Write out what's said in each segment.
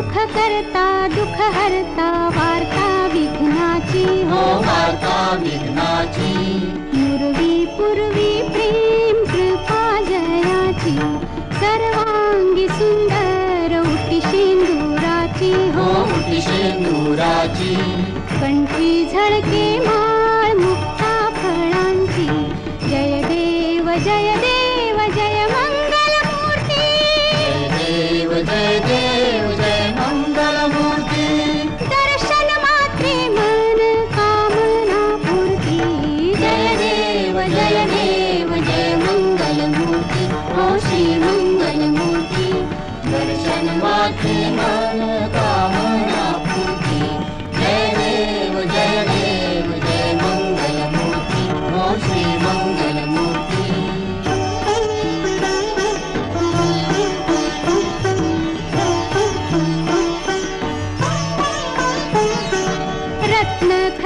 सुख करता दुःख हरता वार्ता विघ्नाची हो। वार्ता विघ्नाची। मुरवी पूर्वी प्रेम कृपा जयाची। सर्वांगी सुंदर उटी शेंदुराची हो। हो मुठी शेंदुराची। कंठी झळके माळ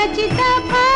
रत्न